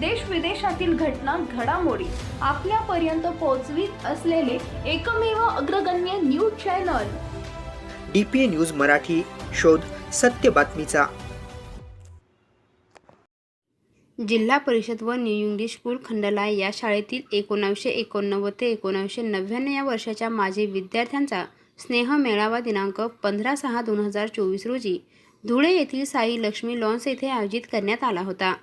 देश विदेशातील घटना घडामोडी आपल्यापर्यंत पोहोचवीत असलेले एकमेव अग्रगण्य news channel. D P A news Marathi शोध सत्य बातमीचा. जिल्हा परिषद व न्यू इंग्लिश स्कूल खंडला या शाळेतील एकोणावीसशे एकोणनव्वद ते एकोणावीसशे नव्याण्णव या वर्षाच्या माजी विद्यार्थ्यांचा स्नेह मेळावा दिनांक पंधरा सहा दोन हजार चोवीस रोजी धुळे येथील साई लक्ष्मी लॉन्स येथे आयोजित करण्यात आला होता.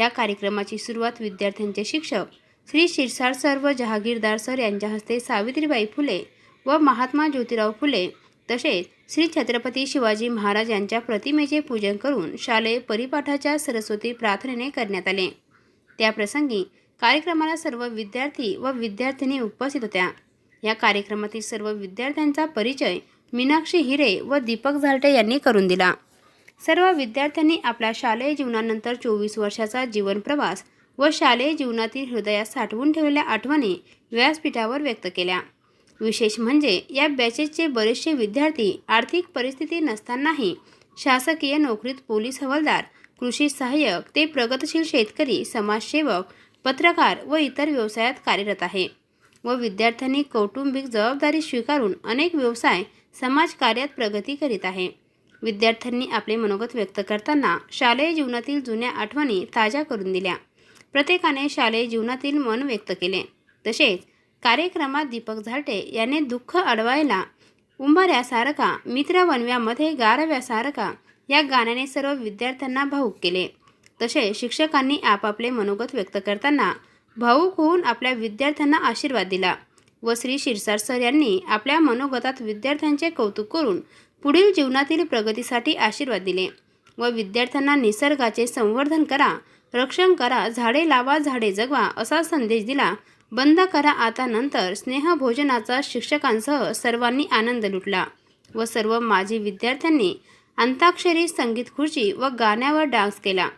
त्या कार्यक्रमाची सुरुवात विद्यार्थ्यांचे शिक्षक श्री शिरसाट सर व जहागीरदार सर यांच्या हस्ते सावित्रीबाई फुले व महात्मा ज्योतिराव फुले तसेच श्री छत्रपती शिवाजी महाराज यांच्या प्रतिमेचे पूजन करून शालेय परिपाठाच्या सरस्वती प्रार्थनेने करण्यात आले. त्याप्रसंगी कार्यक्रमाला सर्व विद्यार्थी व विद्यार्थिनी उपस्थित होत्या. या कार्यक्रमातील सर्व विद्यार्थ्यांचा परिचय मीनाक्षी हिरे व दीपक झालटे यांनी करून दिला. सर्व विद्यार्थ्यांनी आपल्या शालेय जीवनानंतर चोवीस वर्षाचा जीवनप्रवास व शालेय जीवनातील हृदयात साठवून ठेवलेल्या आठवणी व्यासपीठावर व्यक्त केल्या. विशेष म्हणजे या बॅचेसचे बरेचसे विद्यार्थी आर्थिक परिस्थिती नसतानाही शासकीय नोकरीत पोलीस हवालदार कृषी सहाय्यक ते प्रगतशील शेतकरी समाजसेवक पत्रकार व इतर व्यवसायात कार्यरत आहे व विद्यार्थ्यांनी कौटुंबिक जबाबदारी स्वीकारून अनेक व्यवसाय समाजकार्यात प्रगती करीत आहे. विद्यार्थ्यांनी आपले मनोगत व्यक्त करताना शालेय जीवनातील जुन्या आठवणी ताज्या करून दिल्या. प्रत्येकाने शालेय जीवनातील मन व्यक्त केले. तसेच कार्यक्रमात दीपक झालटे यांनी दुःख अडवायला उंबऱ्यासारखा मित्र वनव्यामध्ये गारव्यासारखा या गाण्याने सर्व विद्यार्थ्यांना भाऊक केले. तसे शिक्षकांनी आपापले मनोगत व्यक्त करताना भाऊक होऊन आपल्या विद्यार्थ्यांना आशीर्वाद दिला व श्री शिरसाट सर यांनी आपल्या मनोगतात विद्यार्थ्यांचे कौतुक करून पुढील जीवनातील प्रगतीसाठी आशीर्वाद दिले. व विद्यार्थ्यांना निसर्गाचे संवर्धन करा रक्षण करा झाडे लावा झाडे जगवा असा संदेश दिला. बंद करा आता नंतर स्नेहभोजनाचा शिक्षकांसह सर्वांनी आनंद लुटला. व सर्व माजी विद्यार्थ्यांनी अंताक्षरी संगीत खुर्ची व गाण्यावर डान्स केला.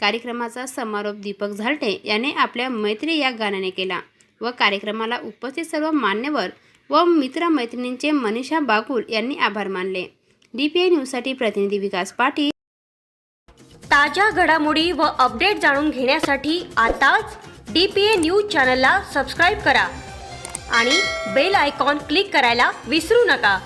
कार्यक्रमाचा समारोप दीपक झालटे याने आपल्या मैत्री या गाण्याने केला. व कार्यक्रमाला उपस्थित सर्व मान्यवर व मित्रमैत्रिणींचे मनीषा बागुल यांनी आभार मानले. डी पी न्यूजसाठी प्रतिनिधी विकास पाटील. ताज्या घडामोडी व अपडेट जाणून घेण्यासाठी आताच डी पी ए न्यूज चॅनलला सबस्क्राईब करा आणि बेल आयकॉन क्लिक करायला विसरू नका.